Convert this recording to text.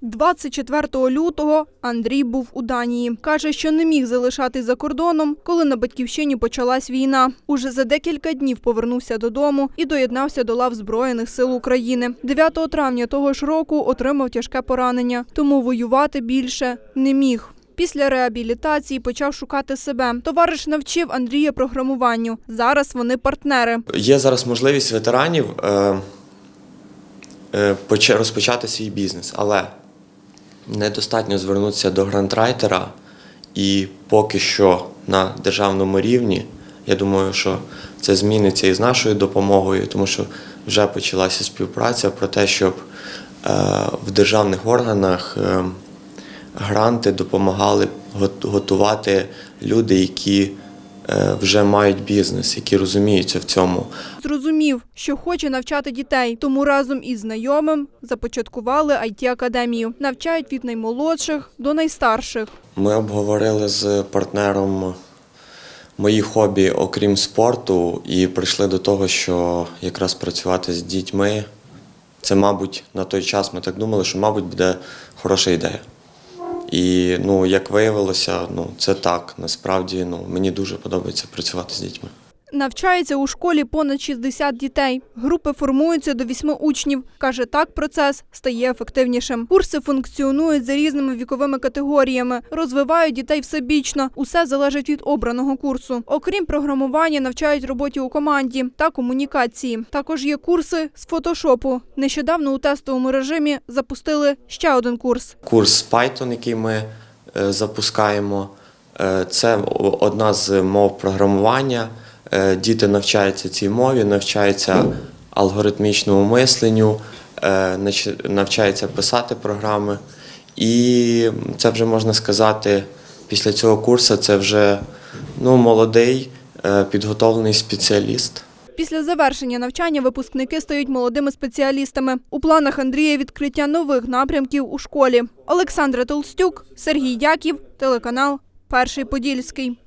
24 лютого Андрій був у Данії. Каже, що не міг залишатись за кордоном, коли на батьківщині почалась війна. Уже за декілька днів повернувся додому і доєднався до лав Збройних сил України. 9 травня того ж року отримав тяжке поранення, тому воювати більше не міг. Після реабілітації почав шукати себе. Товариш навчив Андрія програмуванню. Зараз вони партнери. Є зараз можливість ветеранів е, е, розпочати свій бізнес, але недостатньо звернутися до грантрайтера і поки що на державному рівні. Я думаю, що це зміниться і з нашою допомогою, тому що вже почалася співпраця про те, щоб е, в державних органах е, гранти допомагали готувати люди, які вже мають бізнес, які розуміються в цьому. Зрозумів, що хоче навчати дітей, тому разом із знайомим започаткували it академію Навчають від наймолодших до найстарших. Ми обговорили з партнером мої хобі, окрім спорту, і прийшли до того, що якраз працювати з дітьми. Це, мабуть, на той час ми так думали, що, мабуть, буде хороша ідея. І ну, як виявилося, ну, це так. Насправді ну, мені дуже подобається працювати з дітьми. Навчається у школі понад 60 дітей. Групи формуються до 8 учнів. Каже, так процес стає ефективнішим. Курси функціонують за різними віковими категоріями, розвивають дітей всебічно. Усе залежить від обраного курсу. Окрім програмування, навчають роботі у команді та комунікації. Також є курси з фотошопу. Нещодавно у тестовому режимі запустили ще один курс. Курс Python, який ми е, запускаємо, е, це одна з мов програмування. Е, Діти навчаються цій мові, навчаються алгоритмічному мисленню, е, навчаються писати програми. І це вже можна сказати, після цього курсу це вже ну, молодий, е, підготовлений спеціаліст. Після завершення навчання випускники стають молодими спеціалістами. У планах Андрія відкриття нових напрямків у школі. Олександра Толстюк, Сергій Дяків, телеканал Перший Подільський.